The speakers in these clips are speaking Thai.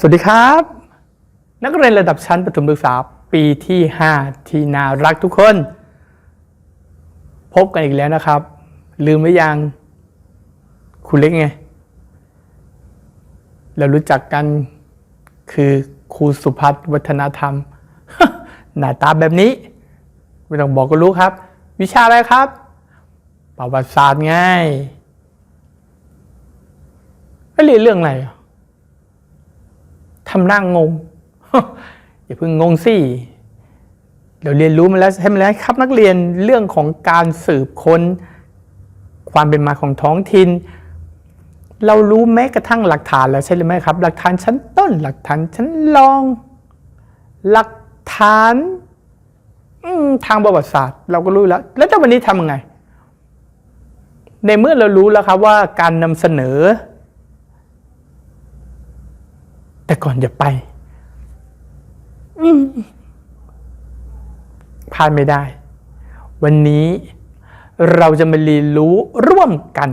สวัสดีครับ นักเรียนระดับชั้นประถมศึกษาปีที่ 5 ที่น่ารักทุกคน พบกันอีกแล้วนะครับ ลืมไว้ยังคุณเล็กไง เรารู้จักกันคือครูสุพัฒน์วัฒนธรรม หน้าตาแบบนี้ ไม่ต้องบอกก็รู้ครับ วิชาอะไรครับ ประวัติศาสตร์ไงไม่เรียนเรื่องอะไรอะ ทำหน้างงง อย่าเพิ่งงงสิเดี๋ยวเรียนรู้มาแล้วให้มันแล้วครับนักเรียนเรื่องของการสืบค้น ความเป็นมาของท้องถิ่นเรารู้แม้กระทั่งหลักฐานแล้วใช่หรือไม่ครับ หลักฐานชั้นต้น หลักฐานชั้นรอง หลักฐานทางประวัติศาสตร์ เราก็รู้แล้ว แล้วแต่วันนี้ทำยังไง ในเมื่อเรารู้แล้วครับว่าการนำเสนอ แต่ก่อนจะไปอืมพลาดไม่ได้ วันนี้เราจะมาเรียนรู้ร่วมกัน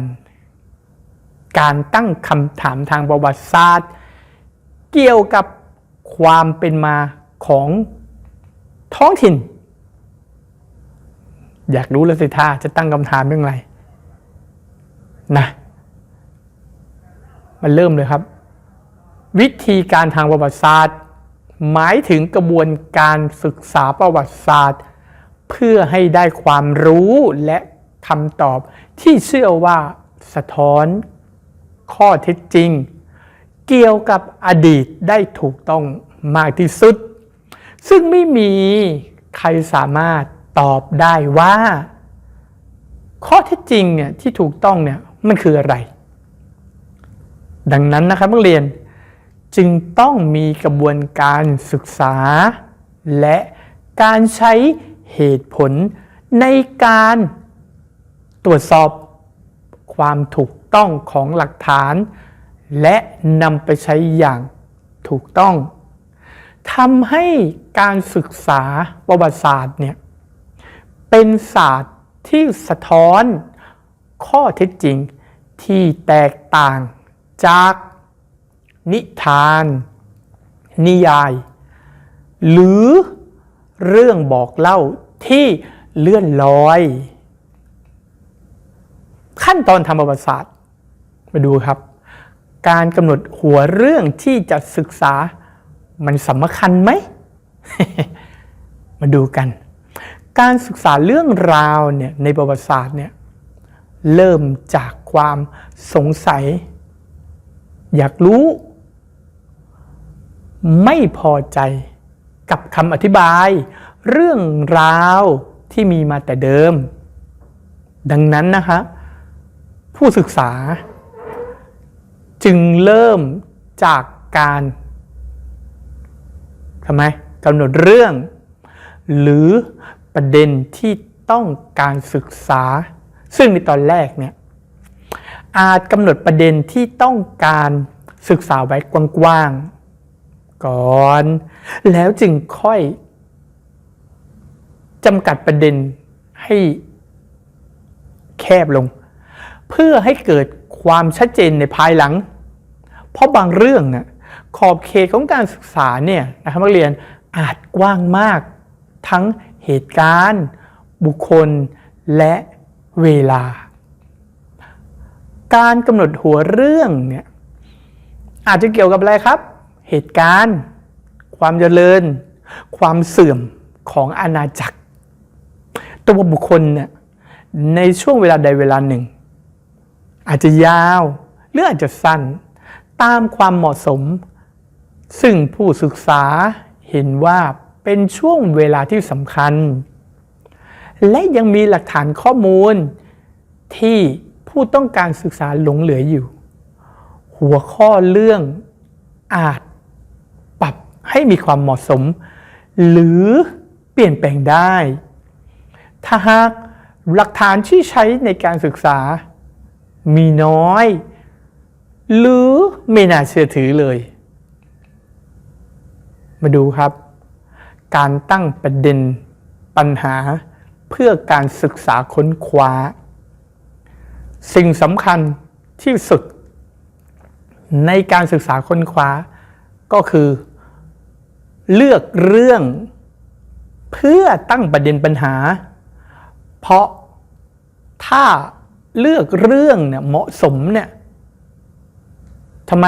การตั้งคำถามทางประวัติศาสตร์ เกี่ยวกับความเป็นมาของท้องถิ่น อยากรู้แล้วสิท่าจะตั้งคำถามเรื่องอะไรนะ มันเริ่มเลยครับ วิธีการทางประวัติศาสตร์ หมายถึงกระบวนการศึกษาประวัติศาสตร์ เพื่อให้ได้ความรู้และคำตอบที่เชื่อว่าสะท้อนข้อเท็จจริง เกี่ยวกับอดีตได้ถูกต้องมากที่สุด ซึ่งไม่มีใครสามารถตอบได้ว่า ข้อเท็จจริงเนี่ยที่ถูกต้องเนี่ยมันคืออะไร ดังนั้นนะครับนักเรียน จึงต้องมีกระบวนการศึกษา และการใช้เหตุผลในการตรวจสอบความถูกต้องของหลักฐาน และนำไปใช้อย่างถูกต้องทำให้การศึกษาประวัติศาสตร์เนี่ยเป็นศาสตร์ที่สะท้อนข้อเท็จจริงที่แตกต่างจาก นิทาน นิยาย หรือเรื่องบอกเล่าที่เลื่อนลอย ขั้นตอนทำประวัติศาสตร์ มาดูครับ การกำหนดหัวเรื่องที่จะศึกษามันสำคัญไหม มาดูกัน การศึกษาเรื่องราวเนี่ยในประวัติศาสตร์เนี่ยเริ่มจากความสงสัย อยากรู้ ไม่พอใจกับคำอธิบาย เรื่องราวที่มีมาแต่เดิม ดังนั้นนะคะผู้ศึกษา จึงเริ่มจากการทำไมกำหนดเรื่อง หรือประเด็นที่ต้องการศึกษา ซึ่งในตอนแรกเนี่ยอาจกำหนดประเด็นที่ต้องการศึกษาไว้กว้างๆ ก่อน แล้วจึงค่อยจำกัดประเด็นให้แคบลง เพื่อให้เกิดความชัดเจนในภายหลัง เพราะบางเรื่องน่ะขอบเขตของการศึกษาเนี่ยนะครับนักเรียนอาจกว้างมากทั้งเหตุการณ์ บุคคลและเวลา การกำหนดหัวเรื่องเนี่ยอาจจะเกี่ยวกับอะไรครับ เหตุการณ์ ความเจริญ ความเสื่อมของอาณาจักร ตัวบุคคลเนี่ยในช่วงเวลาใดเวลาหนึ่ง อาจจะยาว หรืออาจจะสั้น ตามความเหมาะสม ซึ่งผู้ศึกษาเห็นว่าเป็นช่วงเวลาที่สำคัญ และยังมีหลักฐานข้อมูล ที่ผู้ต้องการศึกษาหลงเหลืออยู่ หัวข้อเรื่องอาจ ให้มีความเหมาะสม หรือเปลี่ยนแปลงได้ ถ้าหากหลักฐานที่ใช้ในการศึกษา มีน้อย หรือไม่น่าเชื่อถือเลย มาดูครับ การตั้งประเด็นปัญหาเพื่อการศึกษาค้นคว้า สิ่งสำคัญที่สุด ในการศึกษาค้นคว้าก็คือ เลือกเรื่อง เพื่อตั้งประเด็นปัญหา เพราะถ้าเลือกเรื่องเนี่ยเหมาะสมเนี่ยทำไม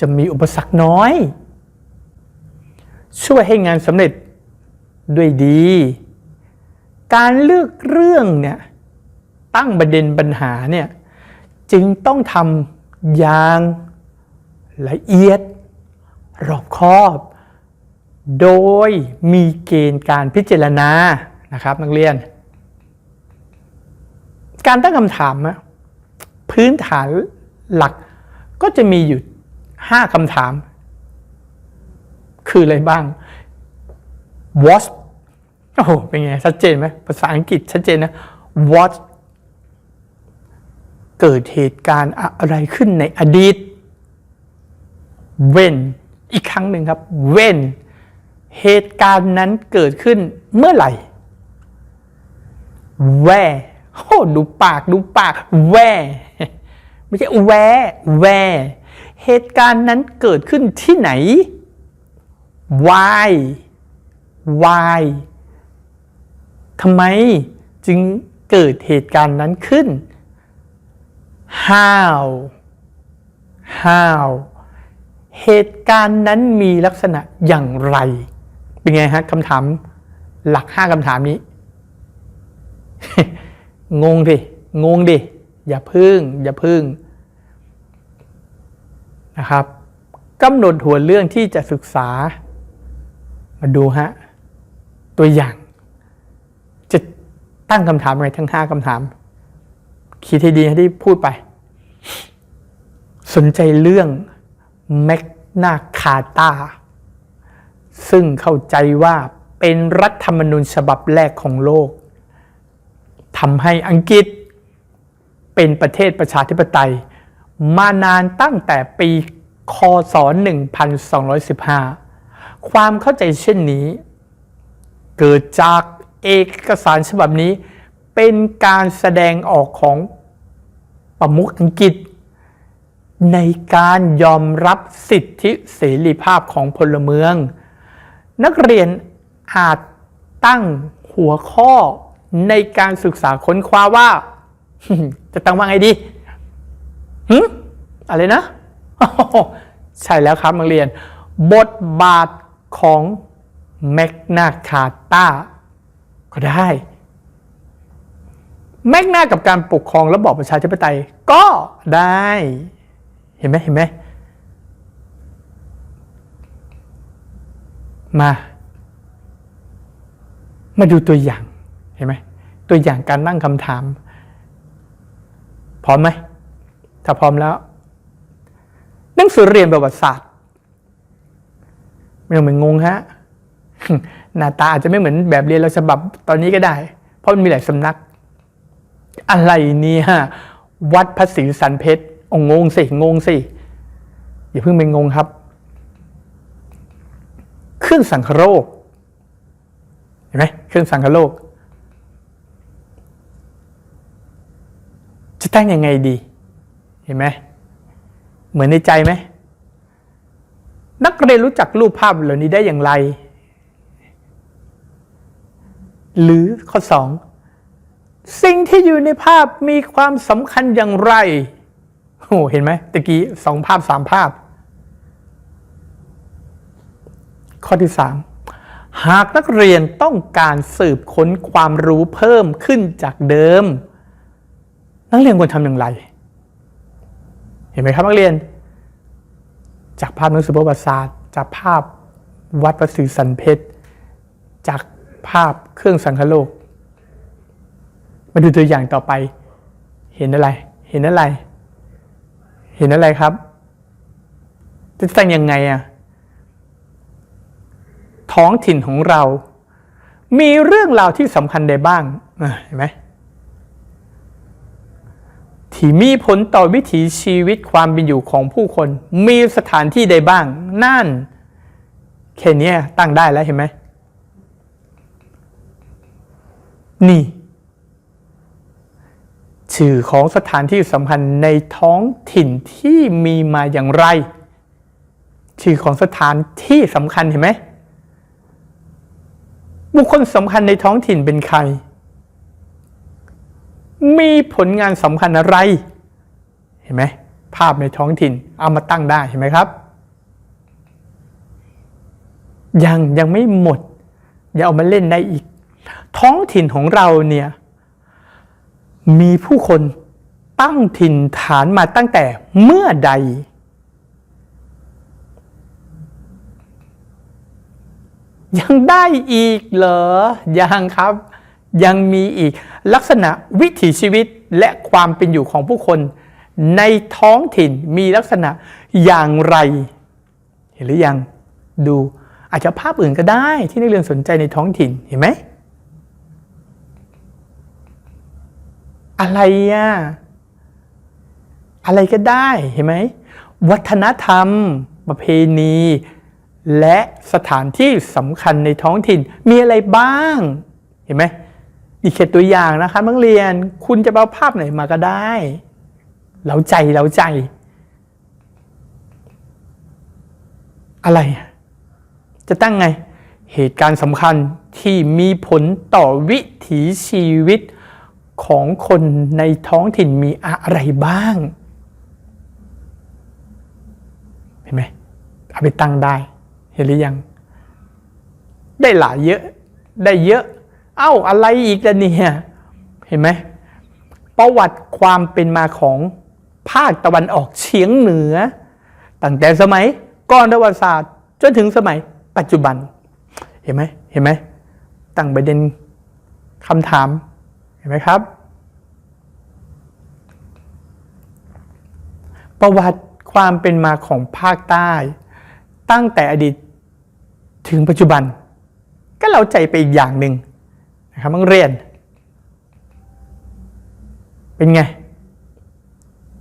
จะมีอุปสรรคน้อย ช่วยให้งานสำเร็จด้วยดี การเลือกเรื่องเนี่ยตั้งประเด็นปัญหาเนี่ยจึงต้องทำอย่างละเอียดรอบคอบ โดยมีเกณฑ์การพิจารณานะครับนักเรียน การตั้งคำถามพื้นฐานหลักก็จะมีอยู่ 5คำถาม คืออะไรบ้าง what โอ้โห เป็นไง ชัดเจนไหมภาษาอังกฤษชัดเจนนะ what เกิดเหตุการณ์อะไรขึ้นในอดีต when อีกครั้งหนึ่งครับ when เหตุการณ์นั้นเกิดขึ้นเมื่อไหร่ where โอ้ดูปากดูปาก when ไม่ใช่ where where เหตุการณ์นั้นเกิดขึ้นที่ไหน why why ทำไมจึงเกิดเหตุการณ์นั้นขึ้น how how เหตุการณ์นั้นมีลักษณะอย่างไร เป็นไงฮะคำถาม หลักห้าคำถามนี้ งงดิ งงดิ อย่าพึ่ง อย่าพึ่งนะครับกำหนดหัวเรื่องที่จะศึกษา มาดูฮะ ตัวอย่าง จะตั้งคำถามอะไรทั้งห้าคำถาม คิดให้ดีที่พูดไป สนใจเรื่องแมกนาคาตา ซึ่งเข้าใจว่าเป็นรัฐธรรมนูญฉบับแรกของโลกทำให้อังกฤษ เป็นประเทศประชาธิปไตย มานานตั้งแต่ปี คศ 1215 ความเข้าใจเช่นนี้ เกิดจากเอกสารฉบับนี้ เป็นการแสดงออกของประมุขอังกฤษ ในการยอมรับสิทธิเสรีภาพของพลเมือง นักเรียนอาจตั้งหัวข้อในการศึกษาค้นคว้าว่า จะตั้งว่าไงดีหึอะไรนะ ใช่แล้วครับนักเรียน บทบาทของแมกนาคาตาก็ได้แมกนากับการปกครองระบอบประชาธิปไตยก็ได้ เห็นไหมเห็นไหม มา มาดูตัวอย่างเห็นไหมตัวอย่างการตั้งคำถาม พร้อมไหมถ้าพร้อมแล้ว หนังสือเรียนประวัติศาสตร์ไม่ต้องเหมือนงงฮะหน้าตาอาจจะไม่เหมือนแบบเรียนเราฉบับตอนนี้ก็ได้ เพราะมันมีหลายสำนัก อะไรเนี่ยวัดพระศรีสันเพชรองงสิงงสิอย่าเพิ่งเป็นงงครับ เครื่องสังคโรคเห็นไหมเครื่องสังคโรคจะแตั้งยังไงดี เห็นไหมเหมือนในใจไหมนักเรียนรู้จักรูปภาพเหล่านี้ได้อย่างไร หรือข้อสองสิ่งที่อยู่ในภาพมีความสำคัญอย่างไรโอ้เห็นไหมตะกี้สองภาพสามภาพ ข้อที่สามหากนักเรียนต้องการสืบค้นความรู้เพิ่มขึ้นจากเดิม นักเรียนควรทำอย่างไร เห็นไหมครับนักเรียน จากภาพหนังสือประวัติศาสตร์ จากภาพวัดพระศรีสันเพชร จากภาพเครื่องสังคโลก มาดูตัวอย่างต่อไป เห็นอะไร เห็นอะไร เห็นอะไรครับ จะแต่งยังไงอะ ท้องถิ่นของเรา มีเรื่องราวที่สำคัญใดบ้างเห็นไหมที่มีผลต่อวิถีชีวิตความเป็นอยู่ของผู้คน มีสถานที่ใดบ้างนั่นแค่นี้ตั้งได้แล้วเห็นไหมนี่ ชื่อของสถานที่สำคัญในท้องถิ่นที่มีมาอย่างไร ชื่อของสถานที่สำคัญเห็นไหม บุคคลสำคัญในท้องถิ่นเป็นใคร มีผลงานสำคัญอะไร เห็นไหมภาพในท้องถิ่นเอามาตั้งได้เห็นไหมครับ ยังยังไม่หมด อย่าเอามาเล่นได้อีก ท้องถิ่นของเราเนี่ย มีผู้คนตั้งถิ่นฐานมาตั้งแต่เมื่อใด ยังได้อีกเหรอ ยังครับ ยังมีอีกลักษณะวิถีชีวิตและความเป็นอยู่ของผู้คน ในท้องถิ่นมีลักษณะอย่างไร เห็นหรือยังดูอาจจะภาพอื่นก็ได้ที่นักเรียนสนใจในท้องถิ่นเห็นไหม อะไรอะอะไรก็ได้เห็นไหม วัฒนธรรม ประเพณี และสถานที่สำคัญในท้องถิ่นมีอะไรบ้าง เห็นไหมนี่แค่ตัวอย่างนะคะนักเรียนคุณจะเอาภาพไหนมาก็ได้เราใจเราใจ อะไรจะตั้งไง เหตุการณ์สำคัญที่มีผลต่อวิถีชีวิตของคนในท้องถิ่นมีอะไรบ้าง เห็นไหมเอาไปตั้งได้ ห็นหรือยัง ได้หลายเยอะได้เยอะ เอ้าอะไรอีกล่ะเนี่ยเห็นไหมประวัติความเป็นมาของภาคตะวันออกเฉียงเหนือ ตั้งแต่สมัยก่อนประวัติศาสตร์ จนถึงสมัยปัจจุบัน เห็นไหมเห็นไหมตั้งประเด็นคำถาม เห็นไหมครับ ประวัติความเป็นมาของภาคใต้ ตั้งแต่อดีต ถึงปัจจุบัน ก็เราใจไปอีกอย่างหนึ่งนะครับนักเรียน เป็นไง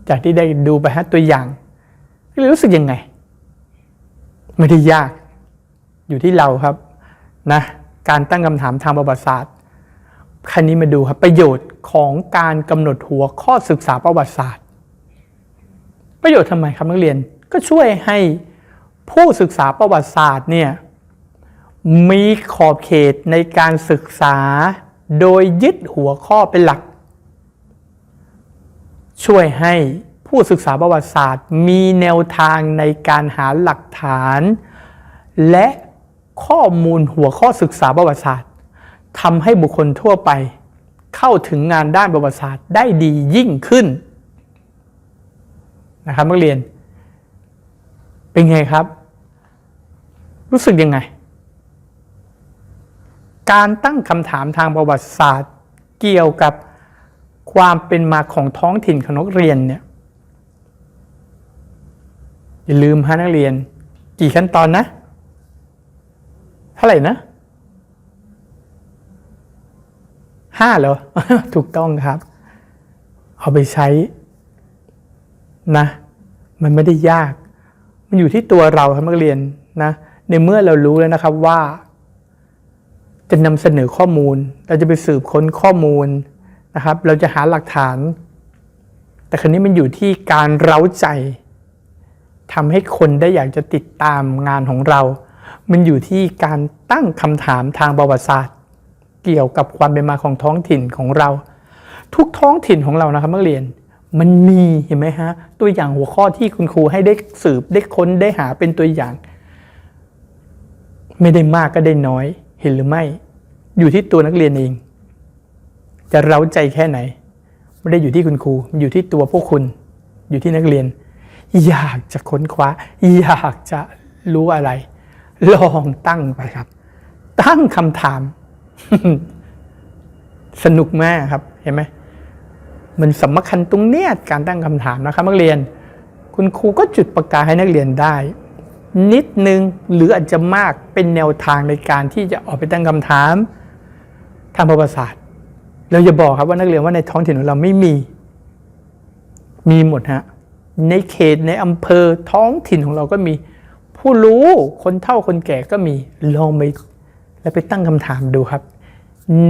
จากที่ได้ดูไปฮะตัวอย่างรู้สึกยังไง ไม่ได้ยากอยู่ที่เราครับนะการตั้งคำถามทางประวัติศาสตร์คันนี้มาดูครับประโยชน์ของการกำหนดหัวข้อศึกษาประวัติศาสตร์ ประโยชน์ทำไมครับนักเรียนก็ช่วยให้ผู้ศึกษาประวัติศาสตร์เนี่ย มีขอบเขตในการศึกษา โดยยึดหัวข้อเป็นหลัก ช่วยให้ผู้ศึกษาประวัติศาสตร์ มีแนวทางในการหาหลักฐาน และข้อมูลหัวข้อศึกษาประวัติศาสตร์ทำให้บุคคลทั่วไป เข้าถึงงานด้านประวัติศาสตร์ได้ดียิ่งขึ้นนะครับนักเรียน เป็นไงครับ รู้สึกยังไง การตั้งคำถามทางประวัติศาสตร์ เกี่ยวกับความเป็นมาของท้องถิ่นของนักเรียนเนี่ยอย่าลืมฮะนักเรียน กี่ขั้นตอนนะ เท่าไหร่นะห้าเหรอ ถูกต้องครับ เอาไปใช้นะ มันไม่ได้ยาก มันอยู่ที่ตัวเราครับนักเรียนนะ ในเมื่อเรารู้แล้วนะครับว่า จะนำเสนอข้อมูล เราจะไปสืบค้นข้อมูลนะครับ เราจะหาหลักฐาน แต่ครั้นี้มันอยู่ที่การเร้าใจทำให้คนได้อยากจะติดตามงานของเรา มันอยู่ที่การตั้งคำถามทางประวัติศาสตร์ เกี่ยวกับความเป็นมาของท้องถิ่นของเรา ทุกท้องถิ่นของเรานะครับนักเรียนมันมีเห็นไหมฮะ ตัวอย่างหัวข้อที่คุณครูให้ได้สืบได้ค้นได้หาเป็นตัวอย่าง ไม่ได้มากก็ได้น้อย เห็นหรือไม่ อยู่ที่ตัวนักเรียนเอง จะเร้าใจแค่ไหน ไม่ได้อยู่ที่คุณครู อยู่ที่ตัวพวกคุณ อยู่ที่นักเรียน อยากจะค้นคว้า อยากจะรู้อะไร ลองตั้งไปครับ ตั้งคำถาม สนุกมากครับ เห็นไหม มันสำคัญตรงเนี้ยการตั้งคำถามนะครับนักเรียน คุณครูก็จุดประกาศให้นักเรียนได้ นิดนึงหรืออาจจะมากเป็นแนวทางในการที่จะออกไปตั้งคำถามทางประวัติศาสตร์เราจะบอกครับว่านักเรียนว่าในท้องถิ่นของเราไม่มี มีหมดฮะในเขตในอำเภอท้องถิ่นของเราก็มี ผู้รู้คนเฒ่าคนแก่ก็มีลองไปแล้วไปตั้งคำถามดูครับ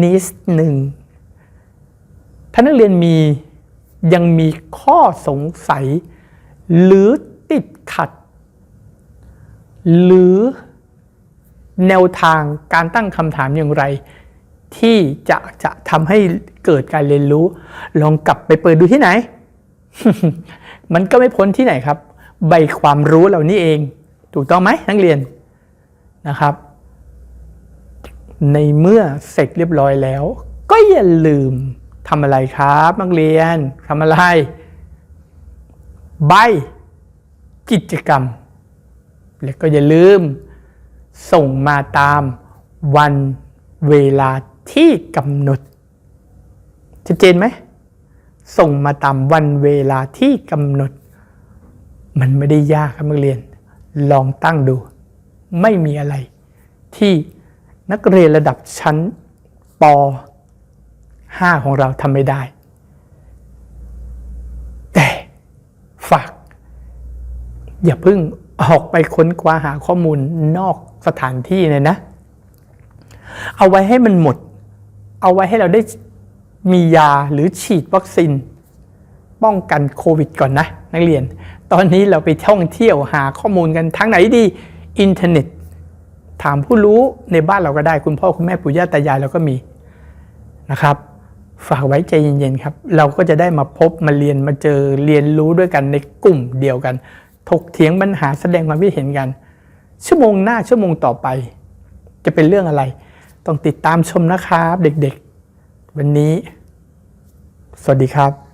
นิดหนึ่งถ้านักเรียนมียังมีข้อสงสัย หรือติดขัด หรือแนวทางการตั้งคำถามอย่างไร ที่จะจะทำให้เกิดการเรียนรู้ ลองกลับไปเปิดดูที่ไหน มันก็ไม่พ้นที่ไหนครับ ใบความรู้เหล่านี้เอง ถูกต้องไหมนักเรียนนะครับ ในเมื่อเสร็จเรียบร้อยแล้ว ก็อย่าลืมทำอะไรครับนักเรียนทำอะไร ใบกิจกรรม และก็อย่าลืม ส่งมาตามวันเวลาที่กำหนดชัดเจนไหม ส่งมาตามวันเวลาที่กำหนด มันไม่ได้ยากครับนักเรียน ลองตั้งดู ไม่มีอะไร ที่นักเรียนระดับชั้นป .5 ของเราทำไม่ได้ แต่ฝาก อย่าเพิ่ง ออกไปค้นคว้าหาข้อมูลนอกสถานที่เลยนะ เอาไว้ให้มันหมด เอาไว้ให้เราได้มียาหรือฉีดวัคซีนป้องกันโควิดก่อนนะ นักเรียน ตอนนี้เราไปท่องเที่ยวหาข้อมูลกันทางไหนดี อินเทอร์เน็ต ถามผู้รู้ในบ้านเราก็ได้คุณพ่อ คุณแม่ปู่ย่าตายายเราก็มีนะครับ ฝากไว้ใจเย็นๆครับ เราก็จะได้มาพบมาเรียนมาเจอเรียนรู้ด้วยกันในกลุ่มเดียวกัน ถกเถียงปัญหาแสดงความคิดเห็นกัน ชั่วโมงหน้าชั่วโมงต่อไป จะเป็นเรื่องอะไร ต้องติดตามชมนะครับ เด็กๆ วันนี้ สวัสดีครับ